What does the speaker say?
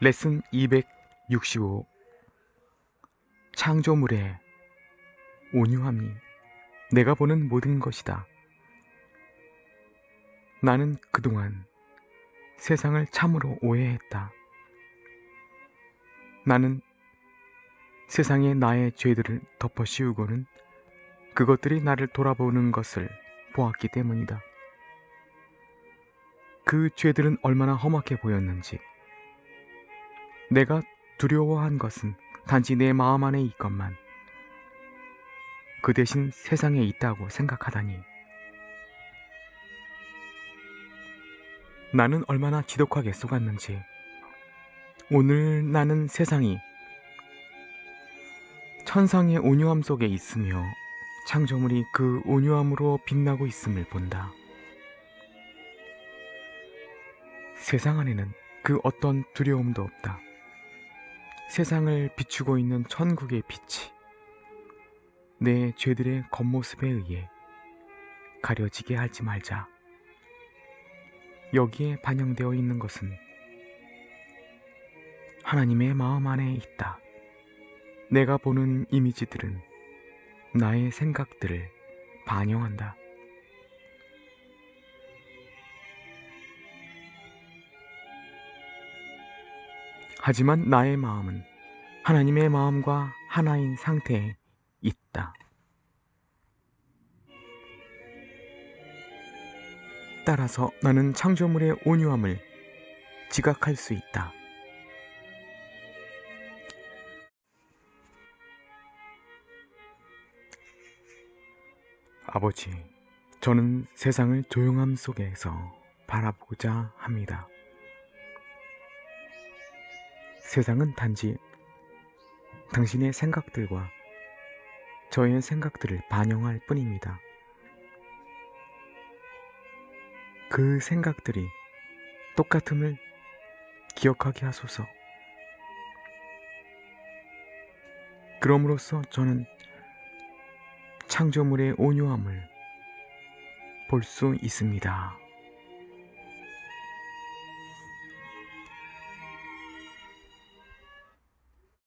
레슨 265 창조물의 온유함이 내가 보는 모든 것이다. 나는 그동안 세상을 참으로 오해했다. 나는 세상에 나의 죄들을 덮어 씌우고는 그것들이 나를 돌아보는 것을 보았기 때문이다. 그 죄들은 얼마나 험악해 보였는지, 내가 두려워한 것은 단지 내 마음 안에 있건만 그 대신 세상에 있다고 생각하다니 나는 얼마나 지독하게 속았는지 오늘 나는 세상이 천상의 온유함 속에 있으며 창조물이 그 온유함으로 빛나고 있음을 본다. 세상 안에는 그 어떤 두려움도 없다. 세상을 비추고 있는 천국의 빛이 내 죄들의 겉모습에 의해 가려지게 하지 말자. 여기에 반영되어 있는 것은 하나님의 마음 안에 있다. 내가 보는 이미지들은 나의 생각들을 반영한다. 하지만 나의 마음은 하나님의 마음과 하나인 상태에 있다. 따라서 나는 창조물의 온유함을 지각할 수 있다. 아버지, 저는 세상을 조용함 속에서 바라보고자 합니다. 세상은 단지 당신의 생각들과 저의 생각들을 반영할 뿐입니다. 그 생각들이 똑같음을 기억하게 하소서. 그럼으로써 저는 창조물의 온유함을 볼 수 있습니다.